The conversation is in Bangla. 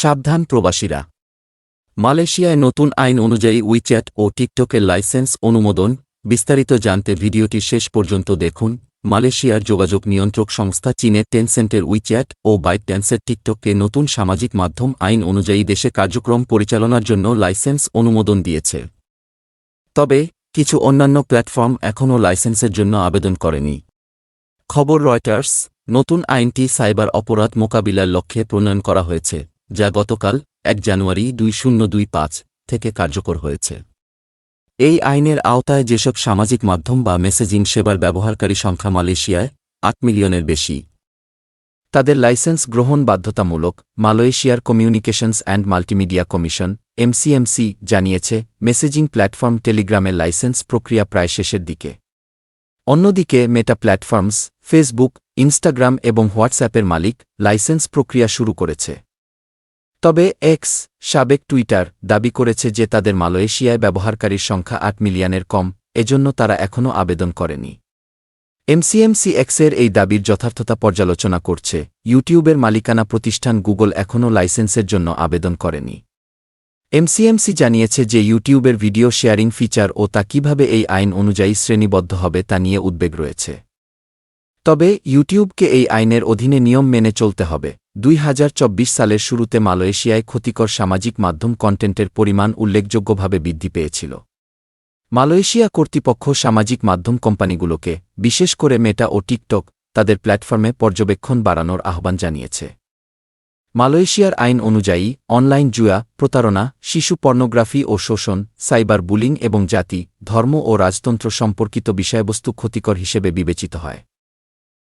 সাবধান প্রবাসীরা। মালয়েশিয়ায় নতুন আইন অনুযায়ী উইচ্যাট ও টিকটকের লাইসেন্স অনুমোদন। বিস্তারিত জানতে ভিডিওটি শেষ পর্যন্ত দেখুন। মালয়েশিয়ার যোগাযোগ নিয়ন্ত্রক সংস্থা চীনের টেনসেন্টের উইচ্যাট ও বাইট টেন্সের টিকটককে নতুন সামাজিক মাধ্যম আইন অনুযায়ী দেশে কার্যক্রম পরিচালনার জন্য লাইসেন্স অনুমোদন দিয়েছে। তবে, কিছু অন্যান্য প্ল্যাটফর্ম এখনও লাইসেন্সের জন্য আবেদন করেনি। খবর রয়টার্স, নতুন আইনটি সাইবার অপরাধ মোকাবিলার লক্ষ্যে প্রণয়ন করা হয়েছে। যা গতকাল এক জানুয়ারি দুই শূন্য দুই পাঁচ থেকে কার্যকর হয়েছে। এই আইনের আওতায় যেসব সামাজিক মাধ্যম বা মেসেজিং সেবার ব্যবহারকারী সংখ্যা মালয়েশিয়ায় আট মিলিয়নের বেশি। তাদের লাইসেন্স গ্রহণ বাধ্যতামূলক মালয়েশিয়ার communications and multimedia commission, MCMC, জানিয়েছে মেসেজিং প্ল্যাটফর্ম টেলিগ্রামের লাইসেন্স প্রক্রিয়া প্রায় শেষের দিকে। অন্যদিকে মেটা প্ল্যাটফর্মস, ফেসবুক, ইনস্টাগ্রাম এবং হোয়াটসঅ্যাপের মালিক লাইসেন্স প্রক্রিয়া শুরু করেছে। তবে এক্স সাবেক টুইটার, দাবি করেছে যে তাদের মালয়েশিয়ায় ব্যবহারকারীর সংখ্যা আট মিলিয়নের কম, এজন্য তারা এখনও আবেদন করেনি। এমসিএমসি এক্সের এই দাবির যথার্থতা পর্যালোচনা করছে। ইউটিউবের মালিকানা প্রতিষ্ঠান গুগল এখনও লাইসেন্সের জন্য আবেদন করেনি। এমসিএমসি জানিয়েছে যে ইউটিউবের ভিডিও শেয়ারিং ফিচার ও তা কীভাবে এই আইন অনুযায়ী শ্রেণীবদ্ধ হবে তা নিয়ে উদ্বেগ রয়েছে। তবে ইউটিউবকে এই আইনের অধীনে নিয়ম মেনে চলতে হবে। দুই সালের শুরুতে মালয়েশিয়ায় ক্ষতিকর সামাজিক মাধ্যম কন্টেন্টের পরিমাণ উল্লেখযোগ্যভাবে বৃদ্ধি পেয়েছিল। মালয়েশিয়া কর্তৃপক্ষ সামাজিক মাধ্যম কোম্পানিগুলোকে, বিশেষ করে মেটা ও টিকটক তাদের প্ল্যাটফর্মে পর্যবেক্ষণ বাড়ানোর আহ্বান জানিয়েছে। মালয়েশিয়ার আইন অনুযায়ী, অনলাইন জুয়া, প্রতারণা, শিশু পর্নোগ্রাফি ও শোষণ, সাইবার বুলিং এবং জাতি, ধর্ম ও রাজতন্ত্র সম্পর্কিত বিষয়বস্তু ক্ষতিকর হিসেবে বিবেচিত হয়।